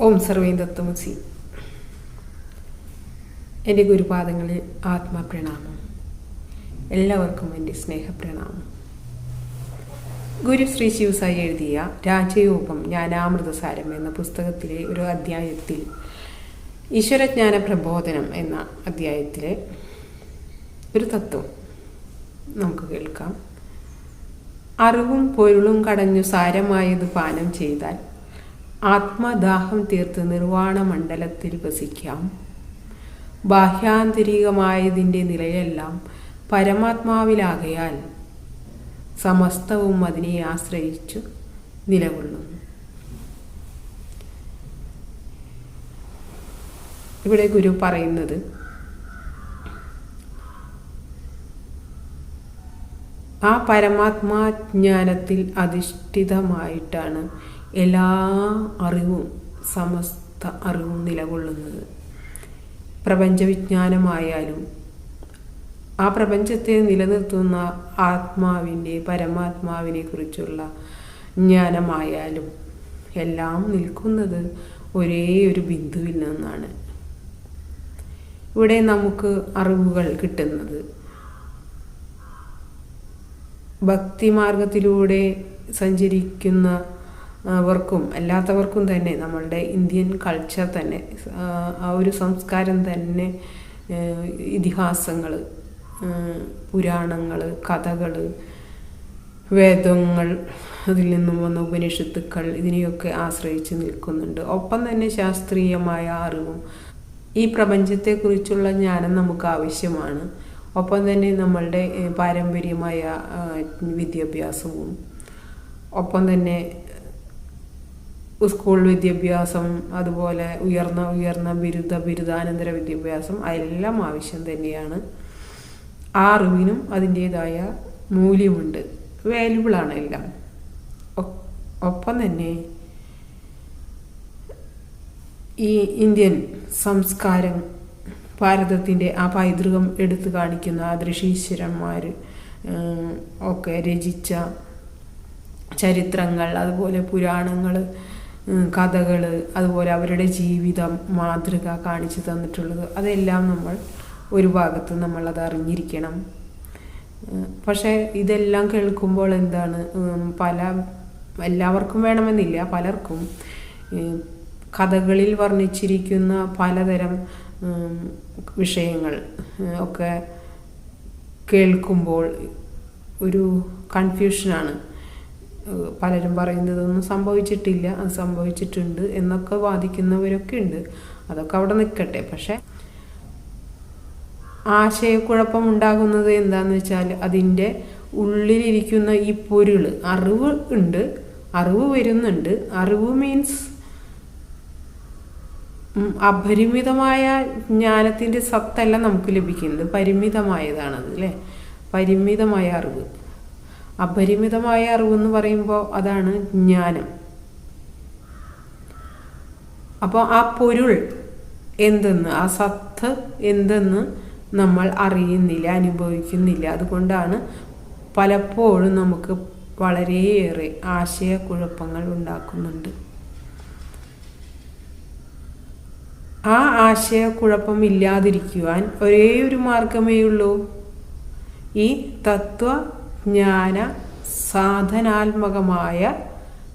ഓം സർവീം ദത്തമുസി എന്റെ ഗുരുപാദങ്ങളിൽ ആത്മപ്രണാമം. എല്ലാവർക്കും എന്റെ സ്നേഹപ്രണാമം. ഗുരു ശ്രീ ശിവസായി എഴുതിയ രാജയോഗം ജ്ഞാനാമൃതസാരം എന്ന പുസ്തകത്തിലെ ഒരു അധ്യായത്തിൽ ഈശ്വരജ്ഞാന പ്രബോധനം എന്ന അധ്യായത്തിലെ ഒരു തത്വം നമുക്ക് കേൾക്കാം. അറിവും പൊരുളും കടഞ്ഞു സാരമായത് പാനം ചെയ്താൽ ആത്മദാഹം തീർത്ത് നിർവാണ മണ്ഡലത്തിൽ വസിക്കാം. ബാഹ്യാന്തരികമായതിന്റെ നിലയെല്ലാം പരമാത്മാവിലാകയാൽ സമസ്തവും അതിനെ ആശ്രയിച്ചു നിലകൊള്ളുന്നു. ഇവിടെ ഗുരു പറയുന്നത് ആ പരമാത്മാജ്ഞാനത്തിൽ അധിഷ്ഠിതമായിട്ടാണ് എല്ലാ അറിവും സമസ്ത അറിവും നിലകൊള്ളുന്നത്. പ്രപഞ്ചവിജ്ഞാനമായാലും ആ പ്രപഞ്ചത്തെ നിലനിർത്തുന്ന ആത്മാവിന്റെ പരമാത്മാവിനെ കുറിച്ചുള്ള ജ്ഞാനമായാലും എല്ലാം നിൽക്കുന്നത് ഒരേ ഒരു ബിന്ദുവിൽ നിന്നാണ്. ഇവിടെ നമുക്ക് അറിവുകൾ കിട്ടുന്നത്. ഭക്തിമാർഗത്തിലൂടെ സഞ്ചരിക്കുന്ന അവർക്കും അല്ലാത്തവർക്കും തന്നെ നമ്മളുടെ ഇന്ത്യൻ കൾച്ചർ തന്നെ ആ ഒരു സംസ്കാരം തന്നെ ഇതിഹാസങ്ങൾ പുരാണങ്ങൾ കഥകൾ വേദങ്ങൾ അതിൽ നിന്നും വന്ന ഉപനിഷത്തുക്കൾ ഇതിനെയൊക്കെ ആശ്രയിച്ച് നിൽക്കുന്നുണ്ട്. ഒപ്പം തന്നെ ശാസ്ത്രീയമായ അറിവും. ഈ പ്രപഞ്ചത്തെക്കുറിച്ചുള്ള ജ്ഞാനം നമുക്ക് ആവശ്യമാണ്. ഒപ്പം തന്നെ നമ്മളുടെ പാരമ്പര്യമായ വിദ്യാഭ്യാസവും. ഒപ്പം തന്നെ സ്കൂൾ വിദ്യാഭ്യാസം അതുപോലെ ഉയർന്ന ഉയർന്ന ബിരുദ ബിരുദാനന്തര വിദ്യാഭ്യാസം എല്ലാം ആവശ്യം തന്നെയാണ്. ആ അറിവിനും അതിന്റേതായ മൂല്യമുണ്ട്. വാല്യുബിളാണ് എല്ലാം. ഒപ്പം തന്നെ ഈ ഇന്ത്യൻ സംസ്കാരം ഭാരതത്തിന്റെ ആ പൈതൃകം എടുത്തു കാണിക്കുന്ന ദൃശീശ്വരന്മാർ ഒക്കെ രചിച്ച ചരിത്രങ്ങൾ അതുപോലെ പുരാണങ്ങൾ കഥകൾ അതുപോലെ അവരുടെ ജീവിതം മാതൃക കാണിച്ചു തന്നിട്ടുള്ളത്. അതെല്ലാം നമ്മൾ ഒരു ഭാഗത്ത് നമ്മളത് അറിഞ്ഞിരിക്കണം. പക്ഷേ ഇതെല്ലാം കേൾക്കുമ്പോൾ എന്താണ് പല എല്ലാവർക്കും വേണമെന്നില്ല പലർക്കും. കഥകളിൽ വർണിച്ചിരിക്കുന്ന പലതരം വിഷയങ്ങൾ ഒക്കെ കേൾക്കുമ്പോൾ ഒരു കൺഫ്യൂഷനാണ് പലരും പറയുന്നതൊന്നും സംഭവിച്ചിട്ടില്ല അത് സംഭവിച്ചിട്ടുണ്ട് എന്നൊക്കെ വാദിക്കുന്നവരൊക്കെ ഉണ്ട്. അതൊക്കെ അവിടെ നിൽക്കട്ടെ. പക്ഷെ ആശയക്കുഴപ്പം ഉണ്ടാകുന്നത് എന്താണെന്ന് വെച്ചാൽ അതിന്റെ ഉള്ളിലിരിക്കുന്ന ഈ പൊരുൾ അറിവ് ഉണ്ട് അറിവ് വരുന്നുണ്ട്. അറിവ് മീൻസ് അപരിമിതമായ ജ്ഞാനത്തിന്റെ സത്തല്ല നമുക്ക് ലഭിക്കുന്നത്. പരിമിതമായതാണത് അല്ലേ? പരിമിതമായ അറിവ്. അപരിമിതമായ അറിവെന്ന് പറയുമ്പോൾ അതാണ് ജ്ഞാനം. അപ്പോൾ ആ പൊരുൾ എന്തെന്ന് ആ സത്ത് എന്തെന്ന് നമ്മൾ അറിയുന്നില്ല അനുഭവിക്കുന്നില്ല. അതുകൊണ്ടാണ് പലപ്പോഴും നമുക്ക് വളരെയേറെ ആശയക്കുഴപ്പങ്ങൾ ഉണ്ടാക്കുന്നുണ്ട്. ആ ആശയക്കുഴപ്പം ഇല്ലാതിരിക്കുവാൻ ഒരേ ഒരു മാർഗമേ ഉള്ളൂ ഈ തത്വജ്ഞാന സാധനാത്മകമായ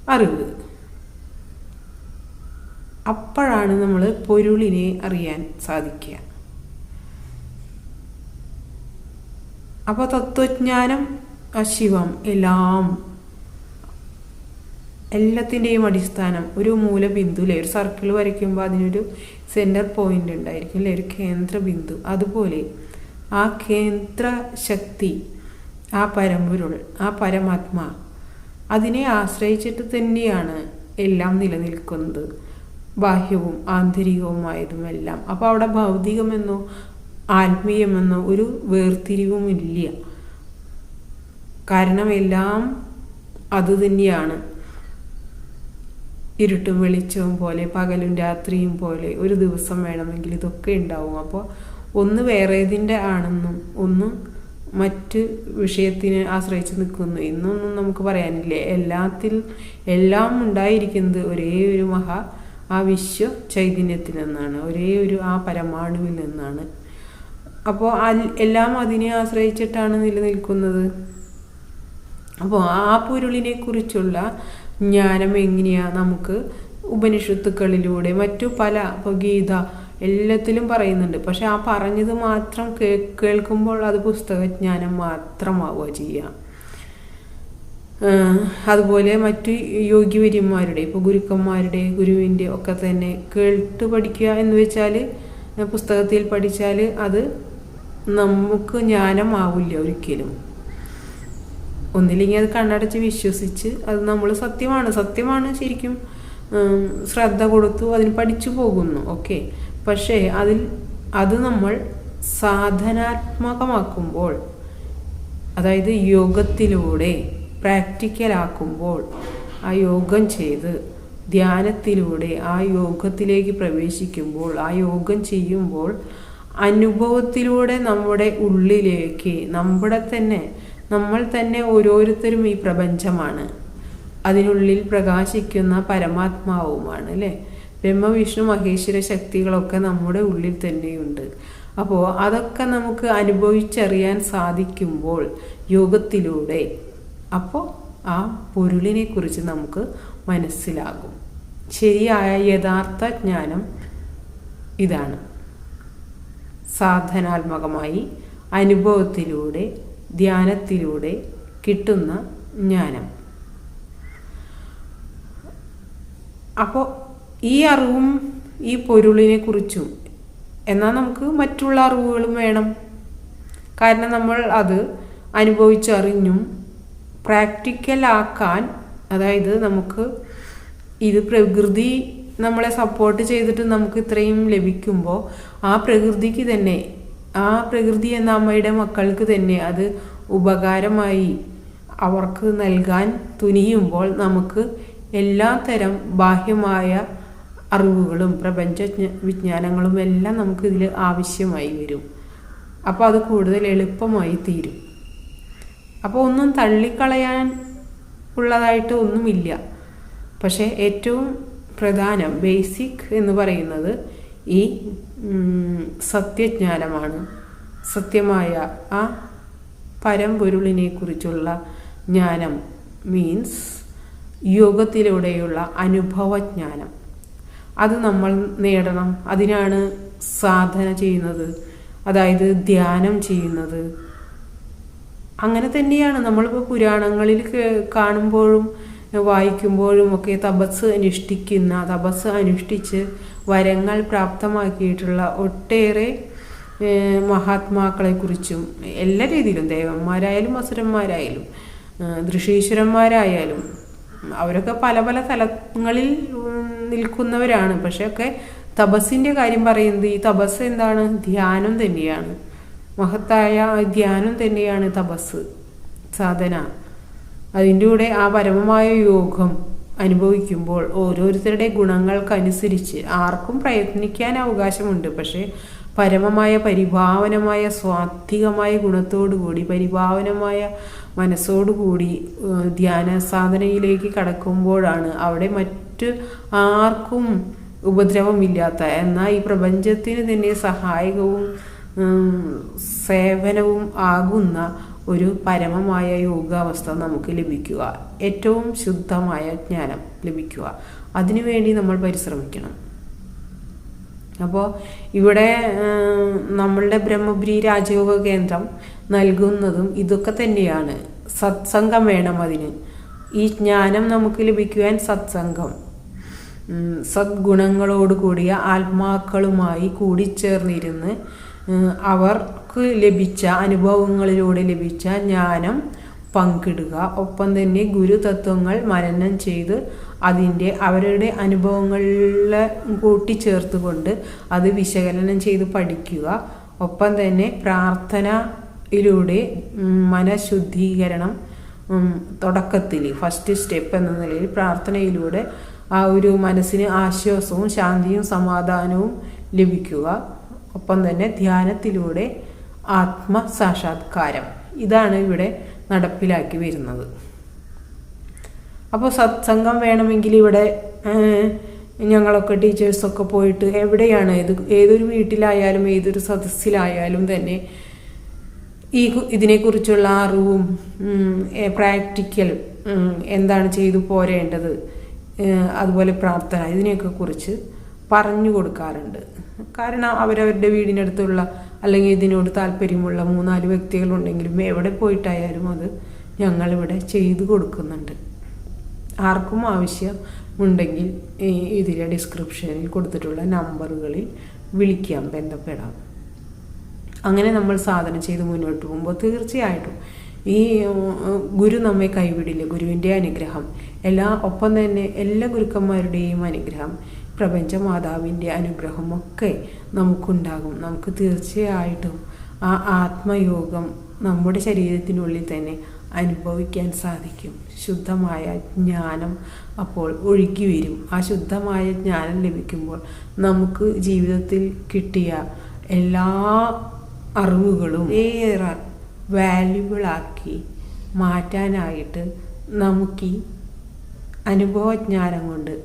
അറിവ്. അപ്പോഴാണ് നമ്മൾ പൊരുളിനെ അറിയാൻ സാധിക്കുക. അപ്പോൾ തത്വജ്ഞാനം ശിവം എല്ലാം എല്ലാത്തിന്റെയും അടിസ്ഥാനം ഒരു മൂലബിന്ദു അല്ലേ? ഒരു സർക്കിൾ വരയ്ക്കുമ്പോൾ അതിനൊരു സെന്റർ പോയിന്റ് ഉണ്ടായിരിക്കും അല്ലേ? ഒരു കേന്ദ്ര ബിന്ദു അതുപോലെ ആ കേന്ദ്ര ശക്തി ആ പരമ്പൊരുൾ ആ പരമാത്മാ. അതിനെ ആശ്രയിച്ചിട്ട് തന്നെയാണ് എല്ലാം നിലനിൽക്കുന്നത്. ബാഹ്യവും ആന്തരികവുമായതുമെല്ലാം. അപ്പോൾ അവിടെ ഭൗതികമെന്നോ ആത്മീയമെന്നോ ഒരു വേർതിരിവുമില്ല. കാരണം എല്ലാം അത് തന്നെയാണ്. ഇരുട്ടും വെളിച്ചവും പോലെ പകലും രാത്രിയും പോലെ ഒരു ദിവസം വേണമെങ്കിൽ ഇതൊക്കെ ഉണ്ടാവും. അപ്പോൾ ഒന്ന് വേറേതിന്റെ ആണെന്നും ഒന്ന് മറ്റ് വിഷയത്തിനെ ആശ്രയിച്ച് നിൽക്കുന്നു. ഇന്നൊന്നും നമുക്ക് പറയാനില്ല. എല്ലാത്തിൽ എല്ലാം ഉണ്ടായിരിക്കുന്നത് ഒരേ ഒരു മഹാ ആ വിശ്വ ചൈതന്യത്തിൽ നിന്നാണ്. ഒരേ ഒരു ആ പരമാണുവിൽ നിന്നാണ്. അപ്പോൾ എല്ലാം അതിനെ ആശ്രയിച്ചിട്ടാണ് നിലനിൽക്കുന്നത്. അപ്പോൾ ആ പൊരുളിനെ കുറിച്ചുള്ള ജ്ഞാനം എങ്ങനെയാ നമുക്ക് ഉപനിഷത്തുക്കളിലൂടെ മറ്റു പല ഇപ്പോൾ ഗീത എല്ലാത്തിലും പറയുന്നുണ്ട്. പക്ഷെ ആ പറഞ്ഞത് മാത്രം കേ കേൾക്കുമ്പോൾ അത് പുസ്തകജ്ഞാനം മാത്രമാവുക ചെയ്യുക അതുപോലെ മറ്റു യോഗ്യവര്യന്മാരുടെ ഇപ്പോൾ ഗുരുക്കന്മാരുടെ ഗുരുവിന്റെ ഒക്കെ തന്നെ കേൾട്ട് പഠിക്കുക എന്ന് വെച്ചാൽ പുസ്തകത്തിൽ പഠിച്ചാൽ അത് നമുക്ക് ജ്ഞാനമാവില്ല ഒരിക്കലും. ഒന്നില്ലെങ്കിൽ അത് കണ്ണടച്ച് വിശ്വസിച്ച് അത് നമ്മൾ സത്യമാണ്. സത്യമാണ് ശരിക്കും ശ്രദ്ധ കൊടുത്തു അതിന് പഠിച്ചു പോകുന്നു. ഓക്കെ. പക്ഷേ അതിൽ അത് നമ്മൾ സാധനാത്മകമാക്കുമ്പോൾ അതായത് യോഗത്തിലൂടെ പ്രാക്ടിക്കലാക്കുമ്പോൾ ആ യോഗം ചെയ്ത് ധ്യാനത്തിലൂടെ ആ യോഗത്തിലേക്ക് പ്രവേശിക്കുമ്പോൾ ആ യോഗം ചെയ്യുമ്പോൾ അനുഭവത്തിലൂടെ നമ്മുടെ ഉള്ളിലേക്ക് നമ്മുടെ തന്നെ നമ്മൾ തന്നെ ഓരോരുത്തരും ഈ പ്രപഞ്ചമാണ്. അതിനുള്ളിൽ പ്രകാശിക്കുന്ന പരമാത്മാവുമാണ് അല്ലേ? ബ്രഹ്മവിഷ്ണു മഹേശ്വര ശക്തികളൊക്കെ നമ്മുടെ ഉള്ളിൽ തന്നെയുണ്ട്. അപ്പോൾ അതൊക്കെ നമുക്ക് അനുഭവിച്ചറിയാൻ സാധിക്കുമ്പോൾ യോഗത്തിലൂടെ അപ്പോൾ ആ പൊരുളിനെ കുറിച്ച് നമുക്ക് മനസ്സിലാകും. ശരിയായ യഥാർത്ഥ ജ്ഞാനം ഇതാണ്. സാധനാത്മകമായി അനുഭവത്തിലൂടെ ധ്യാനത്തിലൂടെ കിട്ടുന്ന ജ്ഞാനം. അപ്പോൾ ഈ അറിവും ഈ പൊരുളിനെ കുറിച്ചും എന്നാൽ നമുക്ക് മറ്റുള്ള അറിവുകളും വേണം. കാരണം നമ്മൾ അത് അനുഭവിച്ചറിഞ്ഞും പ്രാക്ടിക്കലാക്കാൻ അതായത് നമുക്ക് ഇത് പ്രകൃതി നമ്മളെ സപ്പോർട്ട് ചെയ്തിട്ട് നമുക്ക് ഇത്രയും ലഭിക്കുമ്പോൾ ആ പ്രകൃതിക്ക് തന്നെ ആ പ്രകൃതി എന്ന അമ്മയുടെ മക്കൾക്ക് തന്നെ അത് ഉപകാരമായി അവർക്ക് നൽകാൻ തുനിയുമ്പോൾ നമുക്ക് എല്ലാ തരം ബാഹ്യമായ അറിവുകളും പ്രപഞ്ച വിജ്ഞാനങ്ങളും എല്ലാം നമുക്ക് ഇതിൽ ആവശ്യമായി വരും. അപ്പോൾ അത് കൂടുതൽ എളുപ്പമായി തീരും. അപ്പോൾ ഒന്നും തള്ളിക്കളയാൻ ഉള്ളതായിട്ട് ഒന്നുമില്ല. പക്ഷേ ഏറ്റവും പ്രധാനം ബേസിക് എന്ന് പറയുന്നത് ഈ സത്യജ്ഞാനമാണ്. സത്യമായ ആ പരമ്പൊരുളിനെ കുറിച്ചുള്ള ജ്ഞാനം മീൻസ് യോഗത്തിലൂടെയുള്ള അനുഭവജ്ഞാനം. അത് നമ്മൾ നേടണം. അതിനാണ് സാധന ചെയ്യുന്നത്. അതായത് ധ്യാനം ചെയ്യുന്നത്. അങ്ങനെ തന്നെയാണ്. നമ്മളിപ്പോൾ പുരാണങ്ങളിൽ കാണുമ്പോഴും വായിക്കുമ്പോഴും ഒക്കെ തപസ് അനുഷ്ഠിക്കുന്ന തപസ് അനുഷ്ഠിച്ച് വരങ്ങൾ പ്രാപ്തമാക്കിയിട്ടുള്ള ഒട്ടേറെ മഹാത്മാക്കളെക്കുറിച്ചും എല്ലാ രീതിയിലും ദേവന്മാരായാലും അസുരന്മാരായാലും ദൃശീശ്വരന്മാരായാലും അവരൊക്കെ പല പല തലങ്ങളിൽ നിൽക്കുന്നവരാണ്. പക്ഷെ ഒക്കെ തപസ്സിന്റെ കാര്യം പറയുന്നത് ഈ തപസ് എന്താണ്? ധ്യാനം തന്നെയാണ്. മഹത്തായ ധ്യാനം തന്നെയാണ് തപസ് സാധന. അതിന്റെ കൂടെ ആ പരമമായ യോഗം അനുഭവിക്കുമ്പോൾ ഓരോരുത്തരുടെ ഗുണങ്ങൾക്കനുസരിച്ച് ആർക്കും പ്രയത്നിക്കാൻ അവകാശമുണ്ട്. പക്ഷേ പരമമായ പരിഭാവനമായ സ്വാത്വികമായ ഗുണത്തോടുകൂടി പരിഭാവനമായ മനസ്സോടുകൂടി ധ്യാന സാധനയിലേക്ക് കടക്കുമ്പോഴാണ് അവിടെ മറ്റ് ആർക്കും ഉപദ്രവമില്ലാത്ത എന്നാൽ ഈ പ്രപഞ്ചത്തിന് തന്നെ സഹായകവും സേവനവും ആകുന്ന ഒരു പരമമായ യോഗാവസ്ഥ നമുക്ക് ലഭിക്കുക. ഏറ്റവും ശുദ്ധമായ ജ്ഞാനം ലഭിക്കുക. അതിനുവേണ്ടി നമ്മൾ പരിശ്രമിക്കണം. അപ്പോൾ ഇവിടെ നമ്മളുടെ ബ്രഹ്മപുരി രാജയോഗ കേന്ദ്രം നൽകുന്നതും ഇതൊക്കെ തന്നെയാണ്. സത്സംഗം വേണം അതിന്. ഈ ജ്ഞാനം നമുക്ക് ലഭിക്കുവാൻ സത്സംഗം സദ്ഗുണങ്ങളോട് കൂടിയ ആത്മാക്കളുമായി കൂടിച്ചേർന്നിരുന്ന് അവർക്ക് ലഭിച്ച അനുഭവങ്ങളിലൂടെ ലഭിച്ച ജ്ഞാനം പങ്കിടുക. ഒപ്പം തന്നെ ഗുരുതത്വങ്ങൾ മനനം ചെയ്ത് അതിന്റെ അവരുടെ അനുഭവങ്ങളിലെ കൂട്ടിച്ചേർത്തുകൊണ്ട് അത് വിശകലനം ചെയ്ത് പഠിക്കുക. ഒപ്പം തന്നെ പ്രാർത്ഥനയിലൂടെ മനഃശുദ്ധീകരണം തുടക്കത്തിൽ ഫസ്റ്റ് സ്റ്റെപ്പ് എന്ന നിലയിൽ പ്രാർത്ഥനയിലൂടെ ആ ഒരു മനസ്സിന് ആശ്വാസവും ശാന്തിയും സമാധാനവും ലഭിക്കുക. ഒപ്പം തന്നെ ധ്യാനത്തിലൂടെ ആത്മസാക്ഷാത്കാരം. ഇതാണ് ഇവിടെ നടപ്പിലാക്കി വരുന്നത്. അപ്പോൾ സത്സംഗം വേണമെങ്കിൽ ഇവിടെ ഞങ്ങളൊക്കെ ടീച്ചേഴ്സൊക്കെ പോയിട്ട് എവിടെയാണ് ഏത് ഏതൊരു വീട്ടിലായാലും ഏതൊരു സദസ്സിലായാലും തന്നെ ഈ ഇതിനെക്കുറിച്ചുള്ള അറിവും പ്രാക്ടിക്കൽ എന്താണ് ചെയ്തു പോരേണ്ടത് അതുപോലെ പ്രാർത്ഥന ഇതിനെയൊക്കെ കുറിച്ച് പറഞ്ഞു കൊടുക്കാറുണ്ട്. കാരണം അവരവരുടെ വീടിനടുത്തുള്ള അല്ലെങ്കിൽ ഇതിനോട് താല്പര്യമുള്ള മൂന്നാൽ വ്യക്തികളുണ്ടെങ്കിലും എവിടെ പോയിട്ടായാലും അത് ഞങ്ങളിവിടെ ചെയ്തു കൊടുക്കുന്നുണ്ട്. ആർക്കും ആവശ്യമുണ്ടെങ്കിൽ ഈ ഇതിലെ ഡിസ്ക്രിപ്ഷനിൽ കൊടുത്തിട്ടുള്ള നമ്പറുകളിൽ വിളിക്കാം ബന്ധപ്പെടാം. അങ്ങനെ നമ്മൾ സാധനം ചെയ്ത് മുന്നോട്ട് പോകുമ്പോൾ തീർച്ചയായിട്ടും ഈ ഗുരു നമ്മെ കൈവിടില്ല. ഗുരുവിന്റെ അനുഗ്രഹം. എല്ലാ ഒപ്പം തന്നെ എല്ലാ ഗുരുക്കന്മാരുടെയും അനുഗ്രഹം. പ്രപഞ്ച മാതാവിന്റെ അനുഗ്രഹമൊക്കെ നമുക്കുണ്ടാകും. നമുക്ക് തീർച്ചയായിട്ടും ആ ആത്മയോഗം നമ്മുടെ ശരീരത്തിനുള്ളിൽ തന്നെ അനുഭവിക്കാൻ സാധിക്കും. ശുദ്ധമായ ജ്ഞാനം അപ്പോൾ ഒഴുകി വരും. ആ ശുദ്ധമായ ജ്ഞാനം ലഭിക്കുമ്പോൾ നമുക്ക് ജീവിതത്തിൽ കിട്ടിയ എല്ലാ അറിവുകളും ഏറെ വാല്യുബിളാക്കി മാറ്റാനായിട്ട് നമുക്ക് ഈ അനുഭവജ്ഞാനം കൊണ്ട്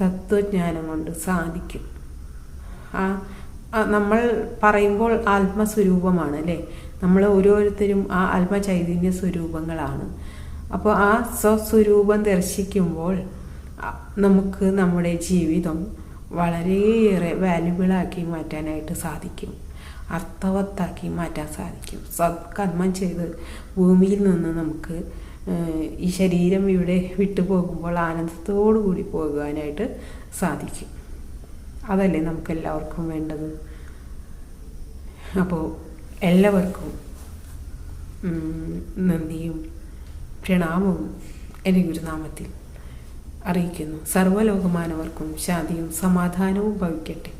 തത്വജ്ഞാനം കൊണ്ട് സാധിക്കും. ആ നമ്മൾ പറയുമ്പോൾ ആത്മസ്വരൂപമാണ് അല്ലേ? നമ്മൾ ഓരോരുത്തരും ആ ആത്മചൈതന്യ സ്വരൂപങ്ങളാണ്. അപ്പോൾ ആ സ്വസ്വരൂപം ദർശിക്കുമ്പോൾ നമുക്ക് നമ്മുടെ ജീവിതം വളരെയേറെ വാല്യുബിളാക്കി മാറ്റാനായിട്ട് സാധിക്കും. അർത്ഥവത്താക്കി മാറ്റാൻ സാധിക്കും. സത്കർമ്മം ചെയ്ത് ഭൂമിയിൽ നിന്ന് നമുക്ക് ഈ ശരീരം ഇവിടെ വിട്ടു പോകുമ്പോൾ ആനന്ദത്തോടു കൂടി പോകുവാനായിട്ട് സാധിക്കും. അതല്ലേ നമുക്ക് എല്ലാവർക്കും വേണ്ടത്? അപ്പോൾ എല്ലാവർക്കും നന്ദിയും പ്രണാമവും എന്റെ ഗുരുനാമത്തിൽ അറിയിക്കുന്നു. സർവലോകമാനവർക്കും ശാന്തിയും സമാധാനവും ഭവിക്കട്ടെ.